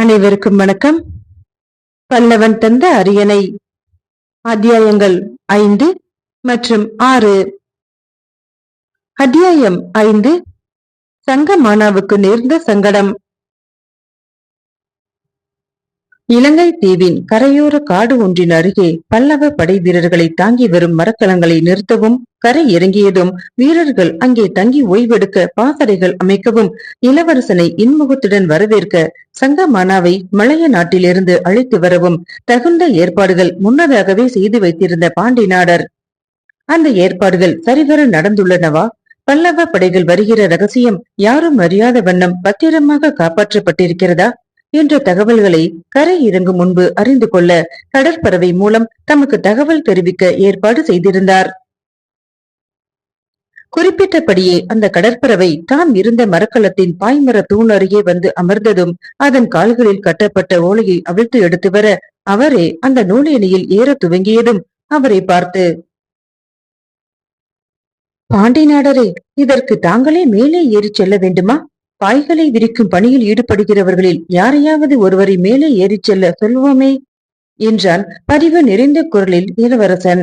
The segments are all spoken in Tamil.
அனைவருக்கும் வணக்கம். பல்லவன் தந்த அரியணை அத்தியாயங்கள் ஐந்து மற்றும் ஆறு. அத்தியாயம் ஐந்து. சங்க மாணாவுக்கு நேர்ந்த சங்கடம். இலங்கை தீவின் கரையோர காடு ஒன்றின் அருகே பல்லவ படை வீரர்களை தாங்கி வரும் மரக்கலங்களை நிறுத்தவும் கரை இறங்கியதும் வீரர்கள் அங்கே தங்கி ஓய்வெடுக்க பாசறைகள் அமைக்கவும் இளவரசனை இன்முகத்துடன் வரவேற்க சங்கமானாவை மலைய நாட்டிலிருந்து அழைத்து வரவும் தகுந்த ஏற்பாடுகள் முன்னதாகவே செய்து வைத்திருந்த பாண்டி நாடர். அந்த ஏற்பாடுகள் சரிவர நடந்துள்ளனவா? பல்லவ படைகள் வருகிற ரகசியம் யாரும் அறியாத வண்ணம் பத்திரமாக காப்பாற்றப்பட்டிருக்கிறதா? என்ற தகவல்களை கரை இறங்கும் முன்பு அறிந்து கொள்ள கடற்பறவை மூலம் தமக்கு தகவல் தெரிவிக்க ஏற்பாடு செய்திருந்தார். குறிப்பிட்டபடியே அந்த கடற்பறவை தாம் இருந்த மரக்கலத்தின் பாய்மர தூண் அருகே வந்து அமர்ந்ததும் அதன் கால்களில் கட்டப்பட்ட ஓலையை அவிழ்த்து எடுத்து வர அவரே அந்த நூலேணியில் ஏற துவங்கியதும் அவரை பார்த்து பாண்டி நாடரே இதற்கு தாங்களே மேலே ஏறிச் செல்ல வேண்டுமா? பாய்களை விரிக்கும் பணியில் ஈடுபடுகிறவர்களில் யாரையாவது ஒருவரை மேலே ஏறிச் செல்ல சொல்வோமே? என்றான் பதிவு நிறைந்த குரலில் இளவரசன்.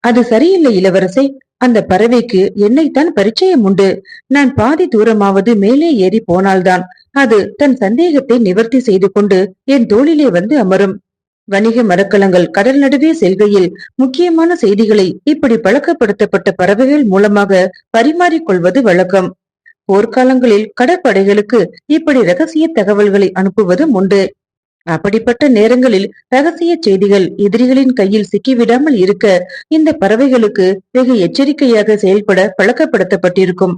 அது சரியில்லை இளவரசே அந்த பறவைக்கு என்னைத்தான் பரிச்சயம் உண்டு. நான் பாதி தூரமாவது மேலே ஏறி போனால்தான் அது தன் சந்தேகத்தை நிவர்த்தி செய்து கொண்டு என் தோளிலே வந்து அமரும். வணிக மரக்கலங்கள் கடல் நடுவே செல்கையில் முக்கியமான செய்திகளை இப்படி பழக்கப்படுத்தப்பட்ட பறவைகள் மூலமாக பரிமாறிக்கொள்வது வழக்கம். போர்க்காலங்களில் கடற்படைகளுக்கு இப்படி ரகசிய தகவல்களை அனுப்புவதும் உண்டு. அப்படிப்பட்ட நேரங்களில் ரகசிய செய்திகள் எதிரிகளின் கையில் சிக்கிவிடாமல் இருக்க இந்த பறவைகளுக்கு வெகு எச்சரிக்கையாக செயல்பட பழக்கப்படுத்தப்பட்டிருக்கும்.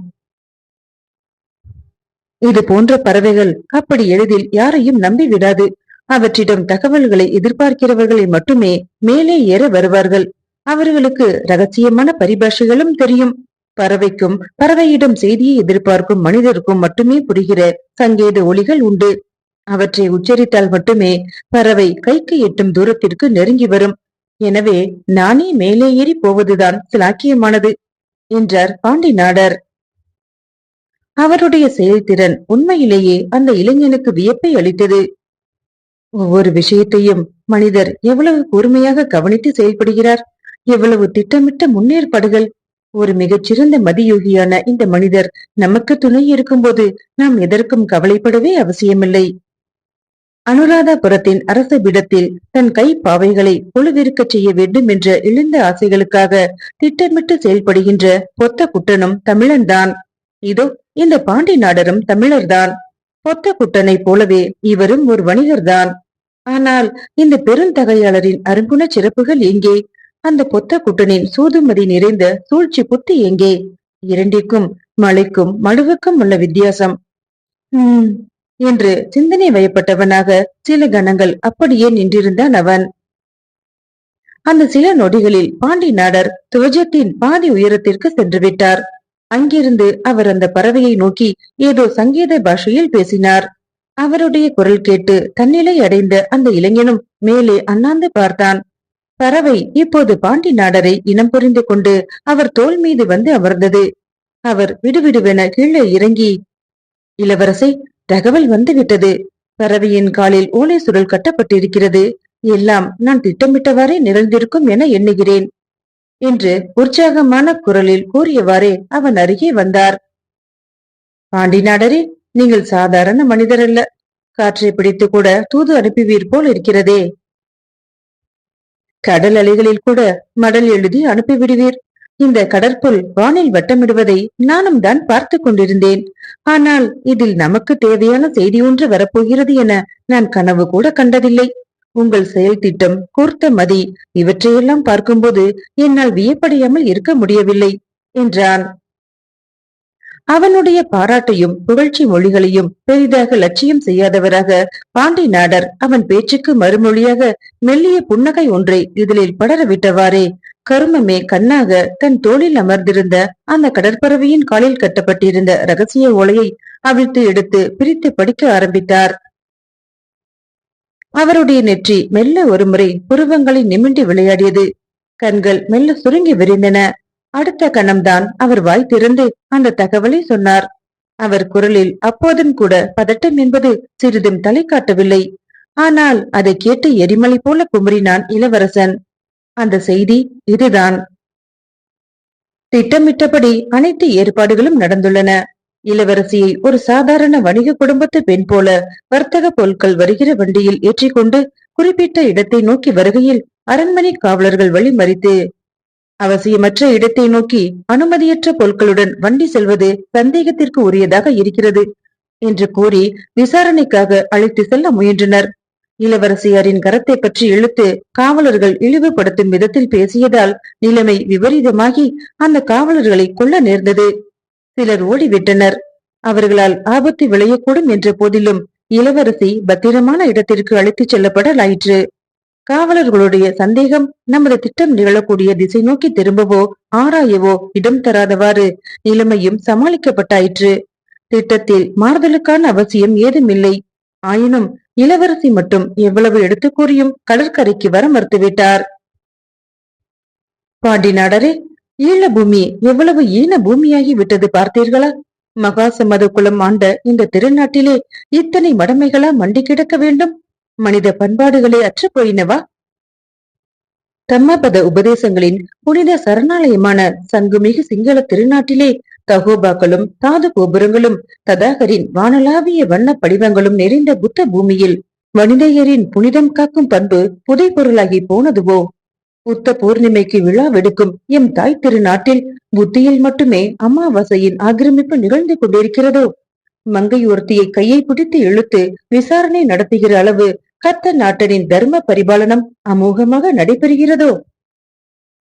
இது போன்ற பறவைகள் அப்படி எளிதில் யாரையும் நம்பி விடாது அவற்றிடம் தகவல்களை எதிர்பார்க்கிறவர்களை மட்டுமே மேலே ஏற வருவார்கள். அவர்களுக்கு ரகசியமான பரிபாஷைகளும் தெரியும். பறவைக்கும் பறவையிடம் செய்தியை எதிர்பார்க்கும் மனிதருக்கும் மட்டுமே புரிகிற சங்கேத ஒளிகள் உண்டு. அவற்றை உச்சரித்தால் மட்டுமே பறவை கைக்கு எட்டும் தூரத்திற்கு நெருங்கி வரும். எனவே நானே மேலே ஏறி போவதுதான் சிலாக்கியமானது என்றார் பாண்டி நாடர். அவருடைய செயல்திறன் உண்மையிலேயே அந்த இளைஞனுக்கு வியப்பை அளித்தது. ஒவ்வொரு விஷயத்தையும் மனிதர் எவ்வளவு கூர்மையாக கவனித்து செயல்படுகிறார் எவ்வளவு திட்டமிட்ட முன்னேற்பாடுகள் ஒரு மிகச்சிறந்த மதியோகியான இந்த மனிதர் நமக்கு துணை இருக்கும்போது நாம் எதற்கும் கவலைப்படவே அவசியமில்லை. அனுராதபுரத்தின் அரச பீடத்தில் தன் கை பாவைகளை பொழுதிருக்க செய்ய வேண்டும் என்ற எழுந்த ஆசைகளுக்காக திட்டமிட்டு செயல்படுகின்ற பொத்த குட்டனும் தமிழன்தான். இதோ இந்த பாண்டி நாடரும் தமிழர்தான். பொத்த குட்டனை போலவே இவரும் ஒரு வணிகர்தான். ஆனால் இந்த பெருந்தகையாளரின் அருங்குண சிறப்புகள் எங்கே? அந்த கொத்த குட்டனின் சூதுமதி நிறைந்த சூழ்ச்சி புத்தி எங்கே? இரண்டிற்கும் மலைக்கும் மடுவுக்கும் உள்ள வித்தியாசம். உம் என்று சிந்தனை வயப்பட்டவனாக சில கணங்கள் அப்படியே நின்றிருந்தான் அவன். அந்த சில நொடிகளில் பாண்டி நாடர் துவஜத்தின் பாதி உயரத்திற்கு சென்று விட்டார். அங்கிருந்து அவர் அந்த பறவையை நோக்கி ஏதோ சங்கீத பாஷையில் பேசினார். அவருடைய குரல் கேட்டு தன்னிலை அடைந்த அந்த இளைஞனும் மேலே அண்ணாந்து பார்த்தான். பறவை இப்போது பாண்டி நாடரை இனம் புரிந்து கொண்டு அவர் தோல் மீது வந்து அமர்ந்தது. அவர் விடுவிடுவென கீழே இறங்கி இளவரசை தகவல் வந்துவிட்டது. பறவையின் காலில் ஓலை சுருள் கட்டப்பட்டிருக்கிறது. எல்லாம் நான் திட்டமிட்டவாறே நிகழ்ந்திருக்கும் என எண்ணுகிறேன் என்று உற்சாகமான குரலில் கூறியவாறே அவன் அருகே வந்தார். பாண்டி நாடரே நீங்கள் சாதாரண மனிதர் அல்ல காற்றை பிடித்து கூட தூது அனுப்புவீர் போல் இருக்கிறதே. கடல் அலைகளில் கூட மடல் எழுதி அனுப்பிவிடுவீர். இந்த கடற்புல் வானில் வட்டமிடுவதை நானும் தான் பார்த்து கொண்டிருந்தேன். ஆனால் இதில் நமக்கு தேவையான செய்தி ஒன்று வரப்போகிறது என நான் கனவு கூட கண்டதில்லை. உங்கள் செயல் திட்டம் கூர்த்த மதி இவற்றையெல்லாம் பார்க்கும்போது என்னால் வியப்படையாமல் இருக்க முடியவில்லை என்றான். அவனுடைய பாராட்டையும் புகழ்ச்சி மொழிகளையும் பெரிதாக லட்சியம் செய்யாதவராக பாண்டி நாடர் அவன் பேச்சுக்கு மறுமொழியாக மெல்லிய புன்னகை ஒன்றை இதழில் படரவிட்டவாறே கருமமே கண்ணாக தன் தோளில் அமர்ந்திருந்த அந்த கடற்பறவையின் காலில் கட்டப்பட்டிருந்த ரகசிய ஓலையை அவிழ்த்து எடுத்து பிரித்து படிக்க ஆரம்பித்தார். அவருடைய நெற்றி மெல்ல ஒருமுறை புருவங்களை நிமிண்டி விளையாடியது. கண்கள் மெல்ல சுருங்கி விரிந்தன. அடுத்த கணம்தான் அவர் வாய் திறந்து அந்த தகவலை சொன்னார். அவர் குரலில் அப்போதும் கூட பதட்டம் என்பது சிறிதும் தலை காட்டவில்லை. ஆனால் அதை கேட்டு எரிமலை போல குமரினான் இளவரசன். அந்த செய்தி இதுதான். திட்டமிட்டபடி அனைத்து ஏற்பாடுகளும் நடந்துள்ளன. இளவரசியை ஒரு சாதாரண வணிக குடும்பத்து பெண் போல வர்த்தக பொருட்கள் வருகிற வண்டியில் ஏற்றிக்கொண்டு குறிப்பிட்ட இடத்தை நோக்கி வருகையில் அரண்மனை காவலர்கள் வழிமறித்து அவசியமற்ற இடத்தை நோக்கி அனுமதியற்ற பொருட்களுடன் வண்டி செல்வது சந்தேகத்திற்கு உரியதாக இருக்கிறது என்று கூறி விசாரணைக்காக அழைத்து செல்ல முயன்றனர். இளவரசியாரின் கரத்தை பற்றி இழுத்து காவலர்கள் இழிவுபடுத்தும் விதத்தில் பேசியதால் நிலைமை விபரீதமாகி அந்த காவலர்களை கொல்ல நேர்ந்தது. சிலர் ஓடிவிட்டனர். அவர்களால் ஆபத்து விளையக்கூடும் என்ற போதிலும் இளவரசி பத்திரமான இடத்திற்கு அழைத்துச் செல்லப்படலாயிற்று. காவலர்களுடைய சந்தேகம் நமது திட்டம் நிகழக்கூடிய திசை நோக்கி திரும்பவோ ஆராயவோ இடம் தராதவாறு நிலைமையும் சமாளிக்கப்பட்டாயிற்று. திட்டத்தில் மாறுதலுக்கான அவசியம் ஏதுமில்லை. ஆயினும் இளவரசி மட்டும் எவ்வளவு எடுத்து கூறியும் கடற்கரைக்கு வர மறுத்துவிட்டார். பாண்டி நாடரே ஈழ பூமி எவ்வளவு ஈன பூமியாகி விட்டது பார்த்தீர்களா? மகாசமத குலம் ஆண்ட இந்த திருநாட்டிலே இத்தனை மடமைகளா மண்டி கிடக்க வேண்டும்? மனித பண்பாடுகளே அற்று போயினவா தம்மபத உபதேசங்களின் புனித சரணாலயமான சங்குமிகு சிங்கள திருநாட்டிலே தகோபாக்களும் தாது கோபுரங்களும் ததாகரின் வானலாவிய வண்ண படிவங்களும் நிறைந்த புத்த பூமியில் மனிதையரின் புனிதம் காக்கும் பண்பு புதை பொருளாகி போனதுவோ? புத்த பூர்ணிமைக்கு விழா வெடுக்கும் எம் தாய் திருநாட்டில் புத்தியில் மட்டுமே அமாவாசையின் ஆக்கிரமிப்பு நிகழ்ந்து கொண்டிருக்கிறதோ? மங்கையொருத்தியை கையை பிடித்து இழுத்து விசாரணை நடத்துகிற அளவு கத்த நாட்டனின் தர்ம பரிபாலனம் அமோகமாக நடைபெறுகிறதோ?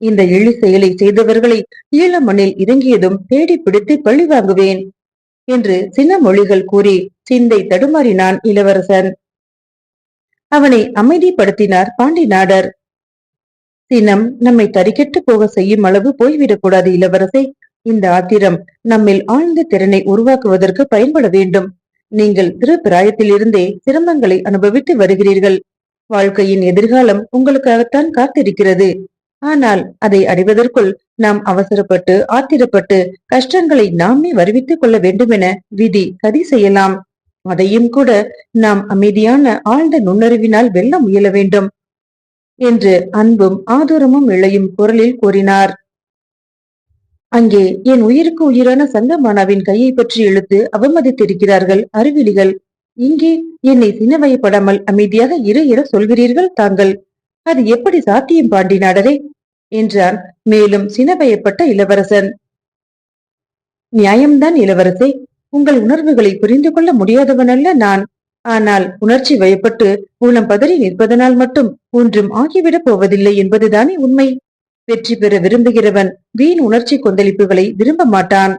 இந்த இழி செயலை செய்தவர்களை ஈழ மண்ணில் இறங்கியதும் தேடி பிடித்து பழி வாங்குவேன் என்று சின்ன மொழிகள் கூறி சிந்தை தடுமாறினான் இளவரசன். அவனை அமைதிப்படுத்தினார் பாண்டி நாடர். சினம் நம்மை தறிக்கெட்டு போக செய்யும் அளவு போய்விடக்கூடாது இளவரசை. இந்த ஆத்திரம் நம்மில் ஆழ்ந்த திறனை உருவாக்குவதற்கு பயன்பட வேண்டும். நீங்கள் திரு பிராயத்திலிருந்தே சிரமங்களை அனுபவித்து வருகிறீர்கள். வாழ்க்கையின் எதிர்காலம் உங்களுக்காகத்தான் காத்திருக்கிறது. ஆனால் அதை அடைவதற்குள் நாம் அவசரப்பட்டு ஆத்திரப்பட்டு கஷ்டங்களை நாமே வருவித்துக் கொள்ள வேண்டுமென விதி சதி செய்யலாம். அதையும் கூட நாம் அமைதியான ஆழ்ந்த நுண்ணறிவினால் வெல்ல முயல வேண்டும். என்று அன்பும் ஆதூரமும் இழையும் குரலில் கூறினார். அங்கே என் உயிருக்கு உயிரான சங்கமானாவின் கையை பற்றி இழுத்து அவமதித்திருக்கிறார்கள் அறிவிலிகள். இங்கே என்னை சின்னவயப்படாமல் அமைதியாக இரு என சொல்கிறீர்கள் தாங்கள். அது எப்படி சாத்தியம் பாண்டி நாடரே என்றான் மேலும் சினவயப்பட்ட இளவரசன். நியாயம்தான் இளவரசே உங்கள் உணர்வுகளை புரிந்து கொள்ள முடியாதவன் அல்ல நான். ஆனால் உணர்ச்சி வயப்பட்டு உளம் பதறி நிற்பதனால் மட்டும் ஒன்றும் ஆகிவிடப் போவதில்லை என்பதுதானே உண்மை. வெற்றி பெற விரும்புகிறவன் வீண் உணர்ச்சி கொந்தளிப்புகளை விரும்ப மாட்டான்.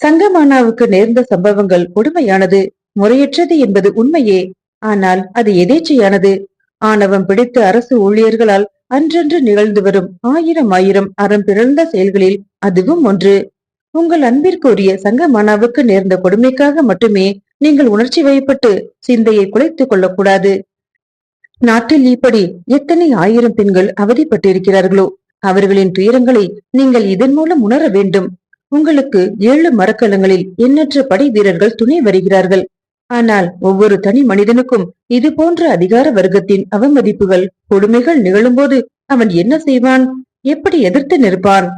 சங்கமானாவுக்கு நேர்ந்த சம்பவங்கள் கொடுமையானது. முறையற்றது என்பது உண்மையே. ஆனால் அது எதேச்சையானது? ஆணவம் பிடித்த அரசு ஊழியர்களால் அன்றன்று நிகழ்ந்து வரும் ஆயிரம் ஆயிரம் அறம் பிறந்த செயல்களில் அதுவும் ஒன்று. உங்கள் அன்பிற்குரிய சங்கமானாவுக்கு நேர்ந்த கொடுமைக்காக மட்டுமே நீங்கள் உணர்ச்சி வயப்பட்டு சிந்தையை குலைத்துக் கொள்ளக்கூடாது. நாட்டில் இப்படி எத்தனை ஆயிரம் பெண்கள் அவதிப்பட்டிருக்கிறார்களோ அவர்களின் துயரங்களை நீங்கள் இதன் மூலம் உணர வேண்டும். உங்களுக்கு ஏழு மரக்கலங்களில் எண்ணற்ற படை வீரர்கள் துணை வருகிறார்கள். ஆனால் ஒவ்வொரு தனி மனிதனுக்கும் இது போன்ற அதிகார வர்க்கத்தின் அவமதிப்புகள் கொடுமைகள் நிகழும்போது அவன் என்ன செய்வான்? எப்படி எதிர்த்து நிற்பான்?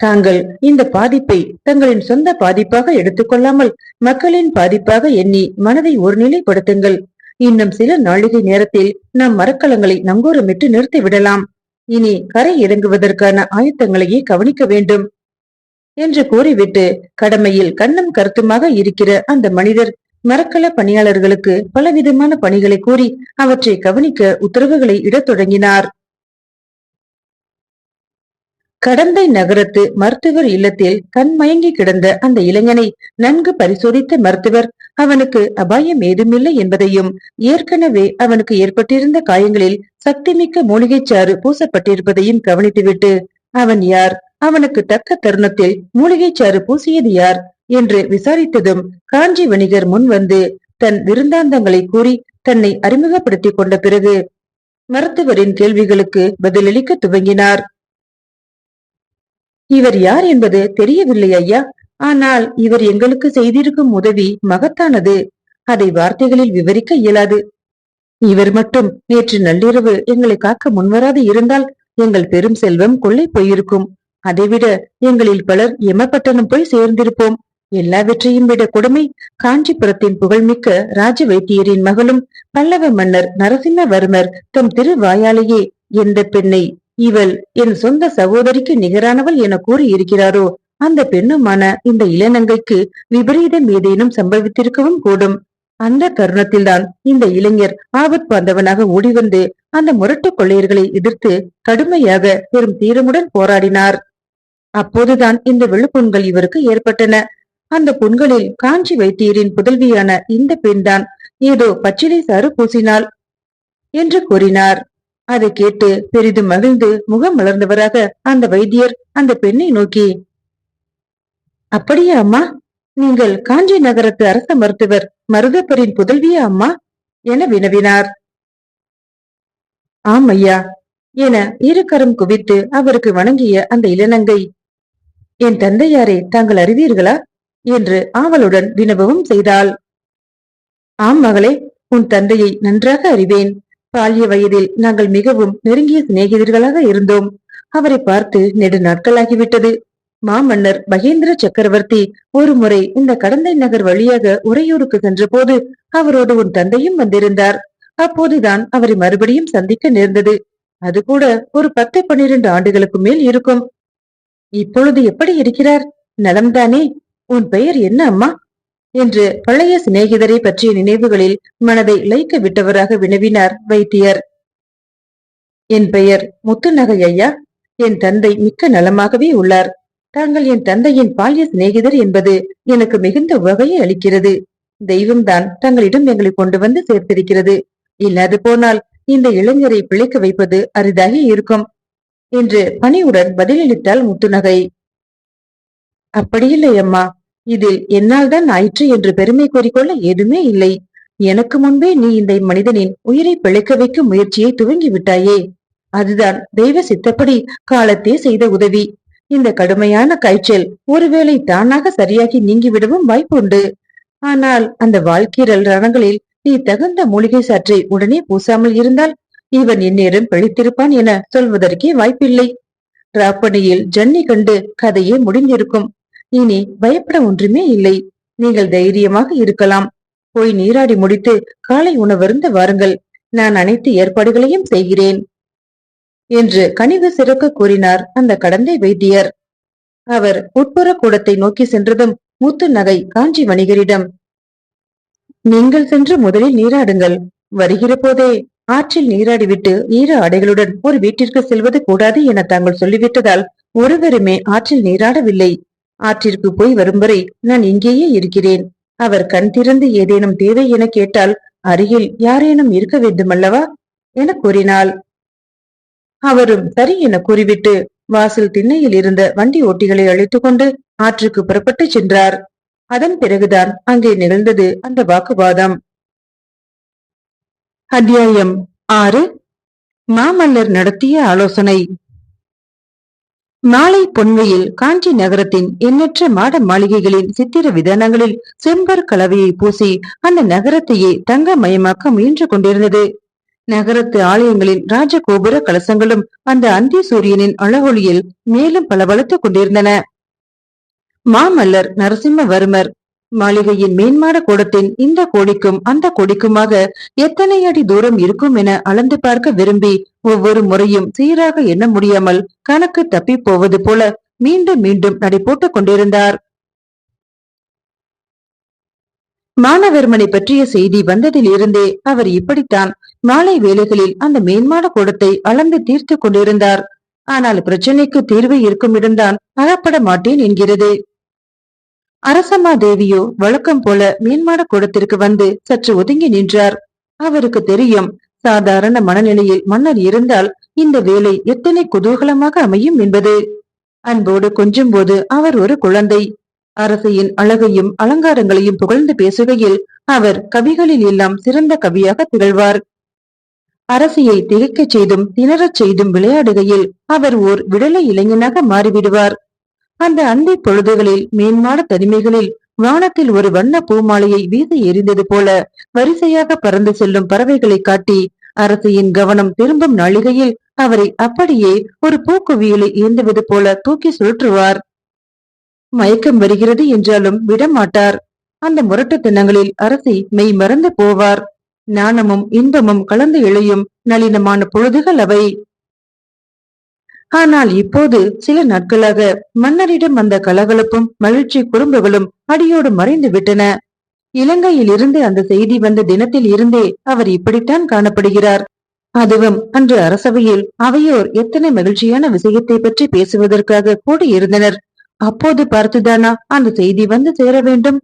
தாங்கள் இந்த பாதிப்பை தங்களின் சொந்த பாதிப்பாக எடுத்துக்கொள்ளாமல் மக்களின் பாதிப்பாக எண்ணி மனதை ஒருநிலைப்படுத்துங்கள். இன்னும் சில நாளிகை நேரத்தில் நம் மரக்கலங்களை நங்கூரமிட்டு நிறுத்தி விடலாம். இனி கரை இறங்குவதற்கான ஆயத்தங்களையே கவனிக்க வேண்டும். என்று கூறிவிட்டு கடமையில் கண்ணும் கருத்துமாக இருக்கிற அந்த மனிதர் மரக்கல பணியாளர்களுக்கு பலவிதமான பணிகளை கூறி அவற்றை கவனிக்க உத்தரவுகளை இடத் தொடங்கினார். கடந்தை நகரத்து மருத்துவர் இல்லத்தில் கண்மயங்கி கிடந்த அந்த இளைஞனை நன்கு பரிசோதித்த மருத்துவர் அவனுக்கு அபாயம் ஏதுமில்லை என்பதையும் ஏற்கனவே அவனுக்கு ஏற்பட்டிருந்த காயங்களில் சக்திமிக்க மூலிகைச்சாறு பூசப்பட்டிருப்பதையும் கவனித்துவிட்டு அவன் யார்? அவனுக்கு தக்க தருணத்தில் மூலிகை சாறு பூசியது யார்? என்று விசாரித்ததும் காஞ்சி வணிகர் முன் வந்து தன் விருந்தாந்தங்களை கூறி தன்னை அறிமுகப்படுத்திக் கொண்ட பிறகு மருத்துவரின் கேள்விகளுக்கு பதிலளிக்க துவங்கினார். இவர் யார் என்பது தெரியவில்லை ஐயா. ஆனால் இவர் எங்களுக்கு செய்திருக்கும் உதவி மகத்தானது. அதை வார்த்தைகளில் விவரிக்க இயலாது. இவர் மட்டும் நேற்று நள்ளிரவு எங்களை காக்க முன்வராது இருந்தால் எங்கள் பெரும் செல்வம் கொள்ளை போயிருக்கும். அதைவிட எங்களில் பலர் எமப்பட்டணம் போய் சேர்ந்திருப்போம். எல்லாவற்றையும் விட கொடுமை காஞ்சிபுரத்தின் புகழ்மிக்க ராஜ வைத்தியரின் மகளும் பல்லவ மன்னர் நரசிம்மவர்மர் தம் திருவாயாலேயே எந்த பெண்ணை இவள் என் சொந்த சகோதரிக்கு நிகரானவள் என கூறி இருக்கிறாரோ அந்த பெண்ணுமான இந்த இளநங்கைக்கு விபரீதம் ஏதேனும் சம்பவித்திருக்கவும் கூடும். அந்த தருணத்தில்தான் இந்த இளைஞர் ஆபத் பாந்தவனாக ஓடிவந்து அந்த முரட்டு கொள்ளையர்களை எதிர்த்து கடுமையாக பெரும் தீரமுடன் போராடினார். அப்போதுதான் இந்த விழுப்புண்கள் இவருக்கு ஏற்பட்டன. அந்த புண்களில் காஞ்சி வைத்தியரின் புதல்வியான இந்த பெண்தான் ஏதோ பச்சிலை சாறு பூசினாள் என்று கூறினார். அதை கேட்டு பெரிதும் மகிழ்ந்து முகம் மலர்ந்தவராக அந்த வைத்தியர் அந்த பெண்ணை நோக்கி அப்படியா அம்மா? நீங்கள் காஞ்சி நகரத்து அரச மருத்துவர் மருதப்பரின் புதல்வியா அம்மா? என வினவினார். ஆம் ஐயா என இருக்கரம் குவித்து அவருக்கு வணங்கிய அந்த இளநங்கை என் தந்தையாரை தாங்கள் அறிவீர்களா? என்று ஆவலுடன் வினவவும் செய்தாள். ஆம் மகளே உன் தந்தையை நன்றாக அறிவேன். பால்ய வயதில் நாங்கள் மிகவும் நெருங்கிய சிநேகிதர்களாக இருந்தோம். அவரை பார்த்து நெடு நாட்களாகிவிட்டது. மாமன்னர் மகேந்திர சக்கரவர்த்தி ஒரு முறை இந்த கடந்தை நகர் வழியாக உறையூருக்கு சென்ற போது அவரோடு உன் தந்தையும் வந்திருந்தார். அப்போதுதான் அவரை மறுபடியும் சந்திக்க நேர்ந்தது. அது கூட ஒரு பத்து பன்னிரண்டு ஆண்டுகளுக்கு மேல் இருக்கும். இப்பொழுது எப்படி இருக்கிறார்? நலம்தானே? உன் பெயர் என்ன அம்மா? என்று பழைய சிநேகிதரை பற்றிய நினைவுகளில் மனதை இழைக்க விட்டவராக வினவினார் வைத்தியர். என் பெயர் முத்துநகை ஐயா. என் தந்தை மிக்க நலமாகவே உள்ளார். தாங்கள் என் தந்தையின் பால்ய சிநேகிதர் என்பது எனக்கு மிகுந்த உவகையை அளிக்கிறது. தெய்வம்தான் தங்களிடம் எங்களை கொண்டு வந்து சேர்த்திருக்கிறது. இல்லாது போனால் இந்த இளைஞரை பிழைக்க வைப்பது அரிதாகி இருக்கும் என்று பணிவுடன் பதிலளித்தாள் முத்துநகை. அப்படியில்லை அம்மா. இதில் என்னால் தான் ஆயிற்று என்று பெருமை கூறிக்கொள்ள ஏதுமே இல்லை. எனக்கு முன்பே நீ இந்த மனிதனின் உயிரை பிழைக்க வைக்கும் முயற்சியை துவங்கி விட்டாயே. அதுதான் தெய்வ சித்தப்படி காலத்தே செய்த உதவி. இந்த கடுமையான காய்ச்சல் ஒருவேளை தானாக சரியாகி நீங்கிவிடவும் வாய்ப்புண்டு. ஆனால் அந்த வாழ்க்கீரல் ரணங்களில் நீ தகுந்த மூலிகை சாற்றை உடனே பூசாமல் இருந்தால் இவன் இந்நேரம் பிழைத்திருப்பான் என சொல்வதற்கே வாய்ப்பில்லை. ராப்பணியில் ஜன்னி கண்டு கதையே முடிந்திருக்கும். இனி பயப்பட ஒன்றுமே இல்லை. நீங்கள் தைரியமாக இருக்கலாம். போய் நீராடி முடித்து காலை உணவருந்த வாருங்கள். நான் அனைத்து ஏற்பாடுகளையும் செய்கிறேன். என்று கனிவு சிறக்க கூறினார் அந்த கடந்தை வைத்தியர். அவர் உட்புற கூடத்தை நோக்கி சென்றதும் முத்து நகை காஞ்சி வணிகரிடம் நீங்கள் சென்று முதலில் நீராடுங்கள். வருகிற போதே ஆற்றில் நீராடிவிட்டு ஈர ஆடைகளுடன் ஒரு வீட்டிற்கு செல்வது கூடாது என தாங்கள் சொல்லிவிட்டதால் ஒருவருமே ஆற்றில் நீராடவில்லை. ஆற்றிற்கு போய் வரும் வரை நான் இங்கேயே இருக்கிறேன். அவர் கண் திறந்து ஏதேனும் தேவை என கேட்டால் அருகில் யாரேனும் இருக்க வேண்டுமல்லவா? என கூறினாள். அவரும் சரி என கூறிவிட்டு வாசல் திண்ணையில் இருந்த வண்டி ஓட்டிகளை அழைத்துக் கொண்டு ஆற்றுக்கு புறப்பட்டு சென்றார். அதன் பிறகுதான் அங்கே நிகழ்ந்தது அந்த வாக்குவாதம். அத்தியாயம் ஆறு. மாமல்லர் நடத்திய ஆலோசனை. நாளை பொன்மையில் காஞ்சி நகரத்தின் எண்ணற்ற மாட மாளிகைகளின் சித்திர விதானங்களில் செம்பர் கலவையை பூசி அந்த நகரத்தையே தங்க மயமாக்க முயன்று கொண்டிருந்தது. நகரத்து ஆலயங்களின் ராஜகோபுர கலசங்களும் அந்த அந்தி சூரியனின் அழகொளியில் மேலும் பளபளத்துக் கொண்டிருந்தன. மாமல்லர் நரசிம்மவர்மர் மாளிகையின் மேன்மாட கூடத்தின் இந்த கோடிக்கும் அந்த கொடிக்குமாக எத்தனை அடி தூரம் இருக்கும் என அளந்து பார்க்க விரும்பி ஒவ்வொரு முறையும் சீராக எண்ண முடியாமல் கணக்கு தப்பி போவது போல மீண்டும் மீண்டும் நடை போட்டுக் கொண்டிருந்தார். மானவர்மனை பற்றிய செய்தி வந்ததில் இருந்தே அவர் இப்படித்தான் மாலை வேளைகளில் அந்த மேன்மாட கூடத்தை அளந்து தீர்த்து கொண்டிருந்தார். ஆனால் பிரச்சனைக்கு தீர்வு இருக்கும் இடம்தான் அகப்பட மாட்டேன் என்கிறது. அரசம்மா தேவியோ வழக்கம் போல மீன்மாட கூடத்திற்கு வந்து சற்று ஒதுங்கி நின்றார். அவருக்கு தெரியும் சாதாரண மனநிலையில் மன்னர் இருந்தால் இந்த வேலை எத்தனை குதூகலமாக அமையும் என்பது. அன்போடு கொஞ்சும் போது அவர் ஒரு குழந்தை. அரசையின் அழகையும் அலங்காரங்களையும் புகழ்ந்து பேசுகையில் அவர் கவிகளில் எல்லாம் சிறந்த கவியாக திகழ்வார். அரசியை திகைக்கச் செய்தும் திணறச் செய்தும் விளையாடுகையில் அவர் ஓர் விடலை இளைஞனாக மாறிவிடுவார். அந்த அந்தி பொழுதுகளில் மேன்மான தனிமைகளில் வானத்தில் ஒரு வண்ண பூமாலையை வீசி எறிந்தது போல வரிசையாக பறந்து செல்லும் பறவைகளை காட்டி அரசியின் கவனம் திரும்பும் நாளிகையில் அவரை அப்படியே ஒரு பூக்குவியலை ஏந்துவது போல தூக்கி சுழற்றுவார். மயக்கம் வருகிறது என்றாலும் விடமாட்டார். அந்த முரட்டுத்தனங்களில் அரசி மெய் மறந்து போவார். ஞானமும் இன்பமும் கலந்து இழையும் நளினமான பொழுதுகள் அவை. ஆனால் இப்போது சில நாட்களாக மன்னரிடம் அந்த கலகலப்பும் மகிழ்ச்சி குறும்புகளும் அடியோடு மறைந்து விட்டன. இலங்கையில் இருந்து அந்த செய்தி வந்த தினத்தில் இருந்தே அவர் இப்படித்தான் காணப்படுகிறார். அதுவும் அன்று அரசவையில் அவையோர் எத்தனை மகிழ்ச்சியான விஷயத்தை பற்றி பேசுவதற்காக கூடியிருந்தனர். அப்போது பார்த்துதானா அந்த செய்தி வந்து சேர வேண்டும்?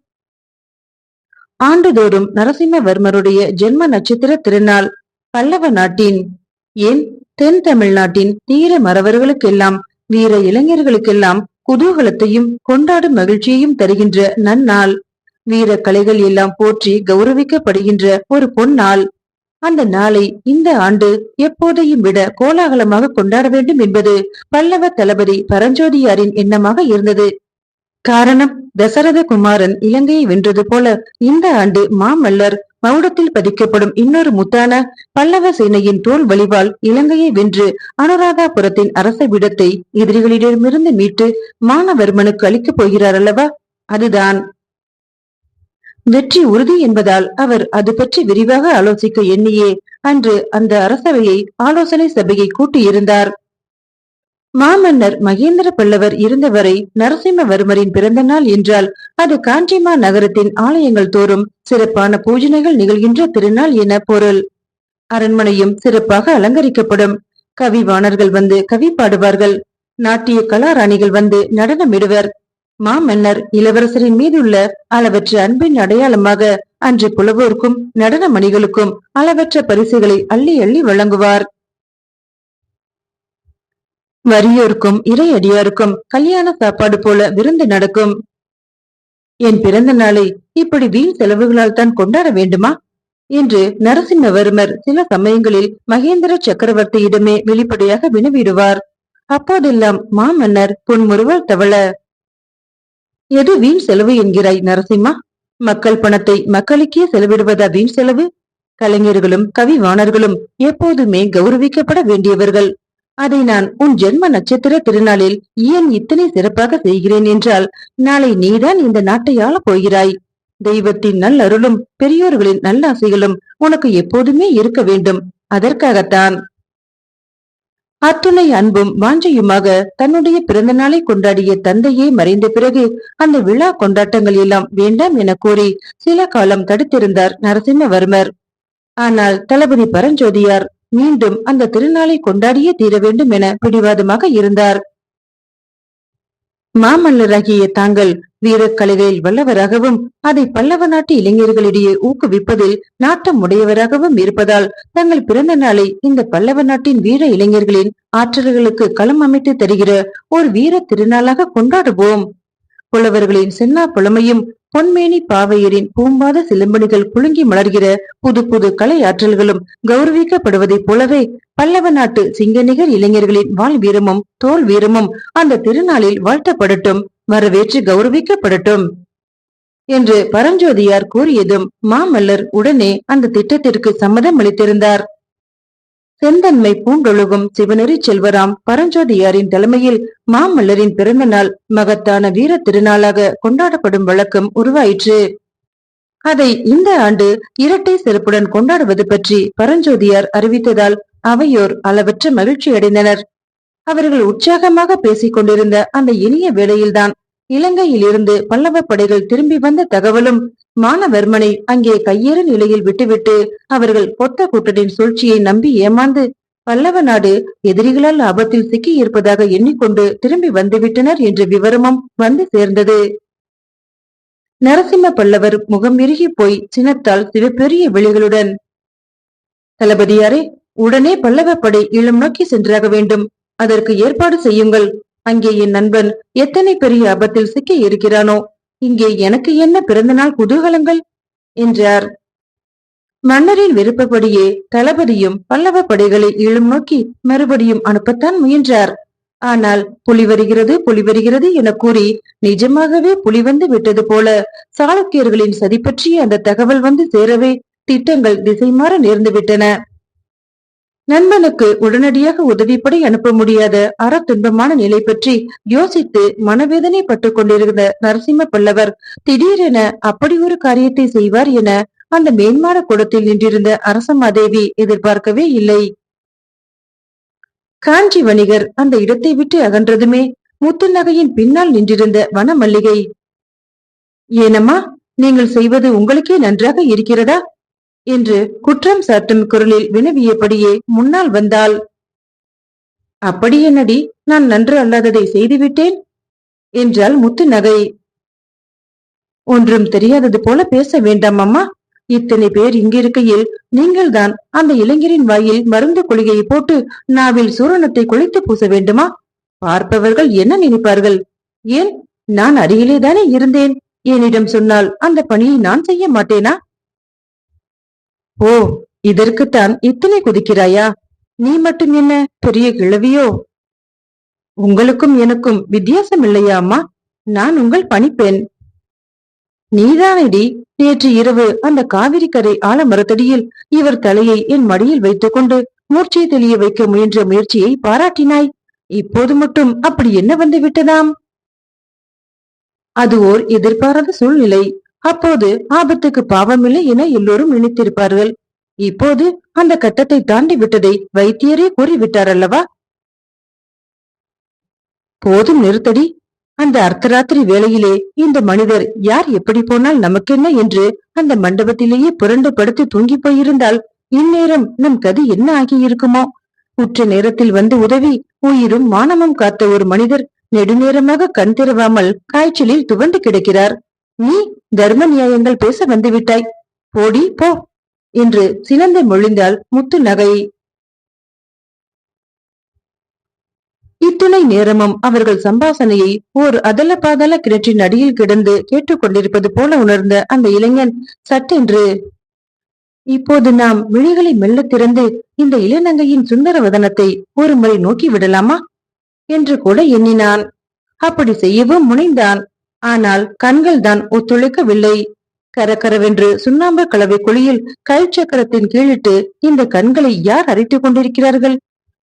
ஆண்டுதோறும் நரசிம்மவர்மருடைய ஜென்ம நட்சத்திர திருநாள் பல்லவ நாட்டின் ஏன் தென் தமிழ்நாட்டின் தீர மறவர்களுக்கெல்லாம் வீர இளைஞர்களுக்கெல்லாம் குதூகலத்தையும் கொண்டாடும் மகிழ்ச்சியையும் தருகின்ற நன்னாள். வீர கலைகள் எல்லாம் போற்றி கௌரவிக்கப்படுகின்ற ஒரு பொன்னாள் அந்த நாளை இந்த ஆண்டு எப்போதையும் விட கோலாகலமாக கொண்டாட வேண்டும் என்பது பல்லவ தளபதி பரஞ்சோதியாரின் எண்ணமாக இருந்தது. காரணம் தசரத குமாரன் இலங்கையை வென்றது போல இந்த ஆண்டு மாமல்லர் மவுடத்தில் பதிக்கப்படும் இன்னொரு முத்தான பல்லவ சேனையின் தோல் வலிவால் இலங்கையை வென்று அனுராதாபுரத்தின் அரச விடத்தை எதிரிகளிடமிருந்து மீட்டு மானவர்மனுக்கு அளிக்கப் போகிறார் அல்லவா? அதுதான். வெற்றி உறுதி என்பதால் அவர் அது பற்றி விரிவாக ஆலோசிக்க எண்ணியே. அன்று அந்த அரசவையை ஆலோசனை சபையை கூட்டியிருந்தார். மாமன்னர் மகேந்திர பல்லவர் இருந்தவரை நரசிம்மவர்மரின் பிறந்த நாள் என்றால் அது காஞ்சிமா நகரத்தின் ஆலயங்கள் தோறும் சிறப்பான பூஜனைகள் நிகழ்கின்ற திருநாள் என பொருள். அரண்மனையும் சிறப்பாக அலங்கரிக்கப்படும். கவிவாணர்கள் வந்து கவி பாடுவார்கள். நாட்டிய கலாராணிகள் வந்து நடனமிடுவர். மாமன்னர் இளவரசரின் மீதுள்ள அளவற்ற அன்பின் அடையாளமாக அன்று புலவோருக்கும் நடன மணிகளுக்கும் அளவற்ற பரிசுகளை அள்ளி அள்ளி வழங்குவார். வறியோருக்கும் இறையடியாருக்கும் கல்யாண சாப்பாடு போல விருந்து நடக்கும். என் பிறந்த நாளை இப்படி வீண் செலவுகளால் தான் கொண்டாட வேண்டுமா? என்று நரசிம்மவர்மர் சில சமயங்களில் மகேந்திர சக்கரவர்த்தியிடமே வெளிப்படையாக வினவிடுவார். அப்போதெல்லாம் மாமன்னர் புன்முறுவல் தவள. எது வீண் செலவு என்கிறாய் நரசிம்மா? மக்கள் பணத்தை மக்களுக்கே செலவிடுவதா வீண் செலவு? கலைஞர்களும் கவிவாணர்களும் எப்போதுமே கௌரவிக்கப்பட வேண்டியவர்கள். அதை நான் உன் ஜென்ம நட்சத்திர திருநாளில் ஏன் இத்தனை சிறப்பாக செய்கிறேன் என்றால் நாளை நீதான் இந்த நாட்டை ஆள போகிறாய். தெய்வத்தின் நல்லருளும் பெரியோர்களின் நல்லாசைகளும் உனக்கு எப்போதுமே இருக்க வேண்டும். அதற்காகத்தான். அத்துணை அன்பும் வாஞ்சையுமாக தன்னுடைய பிறந்த நாளை கொண்டாடிய தந்தையே மறைந்த பிறகு அந்த விழா கொண்டாட்டங்கள் எல்லாம் வேண்டாம் என கூறி சில காலம் தடுத்திருந்தார் நரசிம்மவர்மர். ஆனால் தளபதி பரஞ்சோதியார் மீண்டும் அந்த திருநாளை கொண்டாடியே தீர வேண்டும் என பிடிவாதமாக இருந்தார். மாமல்லராகிய தாங்கள் வீரக்கலைகளில் வல்லவராகவும் அதை பல்லவ நாட்டு இளைஞர்களிடையே ஊக்குவிப்பதில் நாட்டம் உடையவராகவும் இருப்பதால் தங்கள் பிறந்த நாளை இந்த பல்லவ நாட்டின் வீர இளைஞர்களின் ஆற்றல்களுக்கு களம் அமைத்து தருகிற ஒரு வீர திருநாளாக கொண்டாடுவோம். புலவர்களின் சென்னா புலமையும் பொன்மேனி பாவையரின் பூம்பாத சிலம்பணிகள் குலுங்கி மலர்கிற புது புது கலை ஆற்றல்களும் கௌரவிக்கப்படுவதைப் போலவே பல்லவ நாட்டு சிங்கநிகர் இளைஞர்களின் வாழ் வீரமும் தோல் வீரமும் அந்த திருநாளில் வாழ்த்தப்படட்டும் வரவேற்று கௌரவிக்கப்படட்டும் என்று பரஞ்சோதியார் கூறியதும் மாமல்லர் உடனே அந்த திட்டத்திற்கு சம்மதம் அளித்திருந்தார். செந்தன்மை பூண்டொழுகும் சிவநெறி செல்வராம் பரஞ்சோதியாரின் தலைமையில் மாமல்லரின் பிறந்த நாள் மகத்தான வீர திருநாளாக கொண்டாடப்படும் வழக்கம் உருவாயிற்று. அதை இந்த ஆண்டு இரட்டை சிறப்புடன் கொண்டாடுவது பற்றி பரஞ்சோதியார் அறிவித்ததால் அவையோர் அளவற்ற மகிழ்ச்சி அடைந்தனர் அவர்கள் உற்சாகமாக பேசிக் கொண்டிருந்த அந்த இனிய வேளையில்தான் இலங்கையில் இருந்து பல்லவ படைகள் திரும்பி வந்த தகவலும் மானவர்மனை அங்கே கையேறு நிலையில் விட்டுவிட்டு அவர்கள் பொத்த கூட்டத்தின் சூழ்ச்சியை நம்பி ஏமாந்து பல்லவ நாடு எதிரிகளால் ஆபத்தில் சிக்கி இருப்பதாக எண்ணிக்கொண்டு திரும்பி வந்துவிட்டனர் என்ற விவரமும் வந்து சேர்ந்தது. நரசிம்ம பல்லவர் முகம் இறுகி போய் சினத்தால் சிவபெரிய விழிகளுடன் தளபதியாரே உடனே பல்லவ படை இளம் நோக்கி சென்றாக வேண்டும். அதற்கு ஏற்பாடு செய்யுங்கள். அங்கே என் நண்பன் எத்தனை பெரிய ஆபத்தில் சிக்கி இருக்கிறானோ? இங்கே எனக்கு என்ன பிறந்த நாள் குதூகலங்கள்? என்றார். மன்னரின் விருப்பப்படியே தளபதியும் பல்லவ படைகளை இழும் நோக்கி மறுபடியும் அனுப்பத்தான் முயன்றார். ஆனால் புலி வருகிறது புலி வருகிறது என கூறி நிஜமாகவே புலி வந்து விட்டது போல சாளுக்கியர்களின் சதி பற்றிய அந்த தகவல் வந்து சேரவே திட்டங்கள் திசை மாற நேர்ந்து விட்டன. நண்பனுக்கு உடனடியாக உதவிப்படை அனுப்ப முடியாத அற துன்பமான நிலை பற்றி யோசித்து மனவேதனை பட்டுக் கொண்டிருந்த நரசிம்ம பல்லவர் திடீரென அப்படி ஒரு காரியத்தை செய்வார் என அந்த மேன்மான கூடத்தில் நின்றிருந்த அரசமாதேவி எதிர்பார்க்கவே இல்லை. காஞ்சி வணிகர் அந்த இடத்தை விட்டு அகன்றதுமே முத்து நகையின் பின்னால் நின்றிருந்த வனமல்லிகை. ஏனம்மா நீங்கள் செய்வது உங்களுக்கே நன்றாக இருக்கிறதா? என்று குற்றம் சாட்டும் குரலில் வினவியபடியே முன்னால் வந்தாள். அப்படி என்னடி நான் நன்று அல்லாததை செய்துவிட்டேன்? என்றாள் முத்து நகை ஒன்றும் தெரியாதது போல பேச வேண்டாம் அம்மா. இத்தனை பேர் இங்கிருக்கையில் நீங்கள்தான் அந்த இளைஞரின் வாயில் மருந்து குளிகையை போட்டு நாவில் சூரணத்தை குளித்து பூச வேண்டுமா? பார்ப்பவர்கள் என்ன நினைப்பார்கள்? ஏன்? நான் அருகிலே தானே இருந்தேன். என்னிடம் சொன்னால் அந்த பணியை நான் செய்ய மாட்டேனா? ஓ இதற்குத்தான் இத்தனை குதிக்கிறாயா? நீ மட்டும் என்ன பெரிய கிழவியோ? உங்களுக்கும் எனக்கும் வித்தியாசம் இல்லையா அம்மா நான் உங்கள் பணிப்பெண். நீதானடி? நேற்று இரவு அந்த காவிரி கரை ஆலமரத்தடியில் இவர் தலையை என் மடியில் வைத்துக் கொண்டு மூர்ச்சை தெளிய வைக்க முயன்ற முயற்சியை பாராட்டினாய். இப்போது மட்டும் அப்படி என்ன வந்து விட்டதாம்? அது ஓர் எதிர்பாராத சூழ்நிலை. அப்போது ஆபத்துக்கு பாவமில்லை என எல்லோரும் நினைத்திருப்பார்கள். இப்போது அந்த கட்டத்தை தாண்டி விட்டதை வைத்தியரே கூறிவிட்டார் அல்லவா? போதும் நிறுத்தடி. அந்த அர்த்தராத்திரி வேளையிலே இந்த மனிதர் யார் எப்படி போனால் நமக்கென்ன என்று அந்த மண்டபத்திலேயே புரண்டு படுத்து தூங்கி போயிருந்தால் இந்நேரம் நம் கதி என்ன ஆகியிருக்குமோ? உற்ற நேரத்தில் வந்து உதவி உயிரும் மானமும் காத்த ஒரு மனிதர் நெடுநேரமாக கண் திறவாமல் காய்ச்சலில் துவண்டு கிடக்கிறார். நீ தர்ம நியாயங்கள் பேச வந்துவிட்டாய். போடி போ. என்று சினந்து மொழிந்தாள் முத்து நகை. இத்துணை நேரமும் அவர்கள் சம்பாசனையை ஓர் அதல பாதல கிணற்றின் அடியில் கிடந்து கேட்டுக்கொண்டிருப்பது போல உணர்ந்த அந்த இளைஞன் சட்டென்று இப்போது நாம் விழிகளை மெல்ல திறந்து இந்த இளநங்கையின் சுந்தர வதனத்தை ஒரு முறை நோக்கி விடலாமா? என்று கூட எண்ணினான். அப்படி செய்யவும் முனைந்தான். ஆனால் கண்கள் தான் ஒத்துழைக்கவில்லை. கரகரவென்று சுண்ணாம்பு கலவை குழியில் கல் சக்கரத்தின் கீழிட்டு இந்த கண்களை யார் அரைத்துக் கொண்டிருக்கிறார்கள்?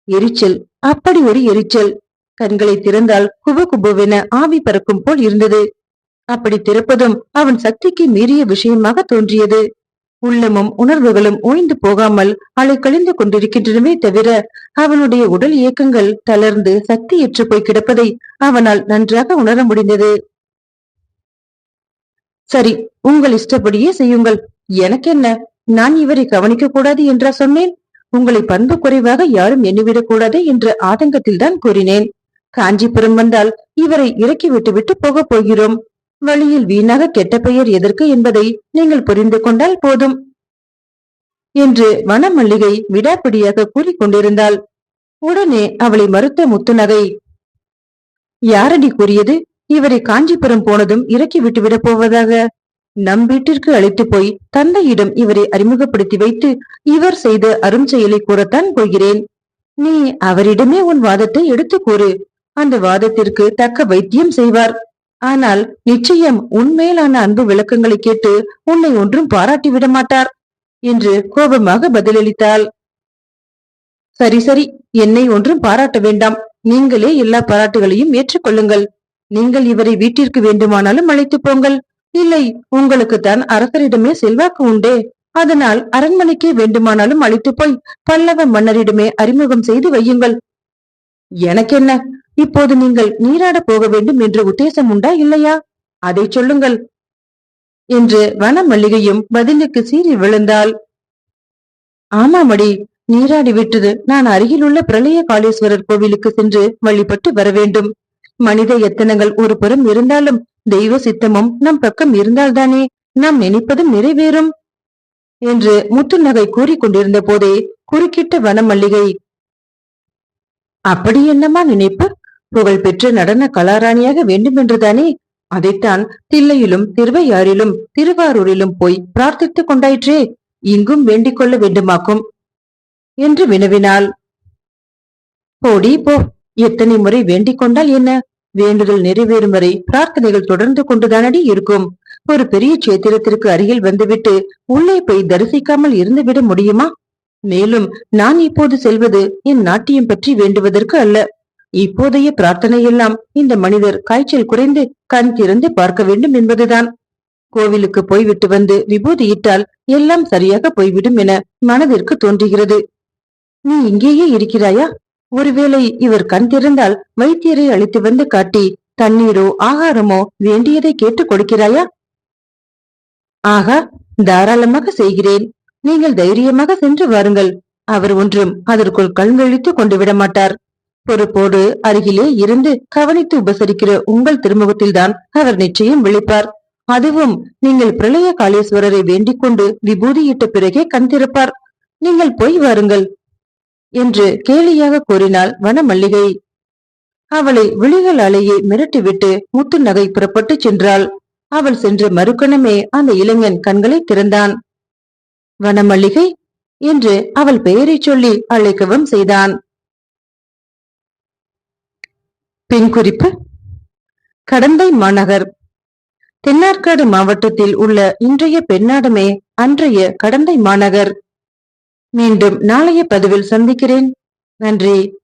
எரிச்சல். அப்படி ஒரு எரிச்சல். கண்களை திறந்தால் குபு குபுவென ஆவி பறக்கும் போல் இருந்தது. அப்படி திறப்பதும் அவன் சக்திக்கு மீறிய விஷயமாக தோன்றியது. உள்ளமும் உணர்வுகளும் ஓய்ந்து போகாமல் அலை கழிந்து கொண்டிருக்கின்றனவே தவிர அவனுடைய உடல் இயக்கங்கள் தளர்ந்து சக்தியற்று போய் கிடப்பதை அவனால் நன்றாக உணர முடிந்தது. சரி உங்கள் இஷ்டப்படியே செய்யுங்கள். எனக்கென்ன? நான் இவரை கவனிக்க கூடாது என்றா சொன்னேன்? உங்களை பண்பு குறைவாக யாரும் எண்ணிவிடக் கூடாது என்ற ஆதங்கத்தில் தான் கூறினேன். காஞ்சிபுரம் வந்தால் இவரை இறக்கி விட்டு விட்டு போகப் போகிறோம். வழியில் வீணாக கெட்ட பெயர் எதற்கு என்பதை நீங்கள் புரிந்து கொண்டால் போதும். என்று வனமல்லிகை விடாப்பிடியாக கூறிக்கொண்டிருந்தாள். உடனே அவளை மறுத்த முத்துநகை யாரடி கூறியது? இவரை காஞ்சிபுரம் போனதும் இறக்கி விட்டுவிட போவதாக. நம் வீட்டிற்கு அழைத்து போய் தந்தையிடம் இவரை அறிமுகப்படுத்தி வைத்து இவர் செய்த அரும் செயலை கூறத்தான் போகிறேன். நீ அவரிடமே உன் வாதத்தை எடுத்து கூறு. அந்த வாதத்திற்கு தக்க வைத்தியம் செய்வார். ஆனால் நிச்சயம் உன்மேலான அன்பு விளக்கங்களை கேட்டு உன்னை ஒன்றும் பாராட்டி விட மாட்டார் என்று கோபமாக பதிலளித்தாள். சரி சரி என்னை ஒன்றும் பாராட்ட வேண்டாம். நீங்களே எல்லா பாராட்டுகளையும் ஏற்றுக்கொள்ளுங்கள் நீங்கள் இவரை வீட்டிற்கு வேண்டுமானாலும் அழைத்து போங்கள். இல்லை உங்களுக்கு தான் அரசரிடமே செல்வாக்கு உண்டே. அதனால் அரண்மனைக்கே வேண்டுமானாலும் அழைத்து போய் பல்லவ மன்னரிடமே அறிமுகம் செய்து வையுங்கள். எனக்கென்ன? இப்போது நீங்கள் நீராட போக வேண்டும் என்ற உத்தேசம் உண்டா இல்லையா? அதை சொல்லுங்கள். என்று வனமல்லிகையும் பதிலுக்கு சீறி விழுந்தாள். ஆமாமடி நீராடி விட்டது நான் அருகிலுள்ள பிரளய காளீஸ்வரர் கோவிலுக்கு சென்று வழிபட்டு வர வேண்டும். மனித எத்தனங்கள் ஒரு புறம் இருந்தாலும் தெய்வ சித்தமும் நம் பக்கம் இருந்தால்தானே நாம் நினைப்பதும் நிறைவேறும்? என்று முத்து நகை கூறிக்கொண்டிருந்த போதே குறுக்கிட்ட வனமல்லிகை அப்படி என்னமா நினைப்பு? புகழ்பெற்ற நடன கலாராணியாக வேண்டுமென்றுதானே? அதைத்தான் தில்லையிலும் திருவையாறிலும் திருவாரூரிலும் போய் பிரார்த்தித்துக் கொண்டாயிற்றே. இங்கும் வேண்டிக் கொள்ள வேண்டுமாக்கும்? என்று வினவினாள். போடி போ. எத்தனை முறை வேண்டிக் கொண்டால் என்ன? வேண்டுதல் நிறைவேறும் வரை பிரார்த்தனைகள் தொடர்ந்து கொண்டுதானடி இருக்கும். ஒரு பெரிய சேத்திரத்திற்கு அருகில் வந்துவிட்டு உள்ளே போய் தரிசிக்காமல் இருந்துவிட முடியுமா? மேலும் நான் இப்போது செல்வது என் நாட்டியம் பற்றி வேண்டுவதற்கு அல்ல. இப்போதைய பிரார்த்தனை எல்லாம் இந்த மனிதர் காய்ச்சல் குறைந்து கண் திறந்து பார்க்க வேண்டும் என்பதுதான். கோவிலுக்கு போய்விட்டு வந்து விபூதியிட்டால் எல்லாம் சரியாக போய்விடும் என மனதிற்கு தோன்றுகிறது. நீ இங்கேயே இருக்கிறாயா? ஒருவேளை இவர் கண் திறந்தால் வைத்தியரை அழைத்து வந்து காட்டி தண்ணீரோ ஆகாரமோ வேண்டியதை கேட்டுக் கொடுக்கிறாயா? ஆகா தாராளமாக செய்கிறேன். நீங்கள் தைரியமாக சென்று வாருங்கள். அவர் ஒன்றும் அதற்குள் கண்கழித்து கொண்டு விட மாட்டார். பொறுப்போடு அருகிலே இருந்து கவனித்து உபசரிக்கிற உங்கள் திருமுகத்தில்தான் அவர் நிச்சயம் விழிப்பார். அதுவும் நீங்கள் பிரளய காளேஸ்வரரை வேண்டிக் கொண்டு விபூதியிட்ட பிறகே கண் திறப்பார். நீங்கள் போய் வாருங்கள். என்று கேலியாக கூறினாள் வனமல்லிகை. அவளை விழிகள் விழிகளாலேயே மிரட்டிவிட்டு முத்து நகை புறப்பட்டு சென்றாள். அவள் சென்ற மறுக்கணமே அந்த இளைஞன் கண்களை திறந்தான். வனமல்லிகை என்று அவள் பெயரைச் சொல்லி அழைக்கவும் செய்தான். பின் குறிப்பு. கடந்தை மாநகர். தென்னார்காடு மாவட்டத்தில் உள்ள இன்றைய பெண்ணாடமே அன்றைய கடந்தை மாநகர். மீண்டும் நாளைய பதிவில் சந்திக்கிறேன். நன்றி.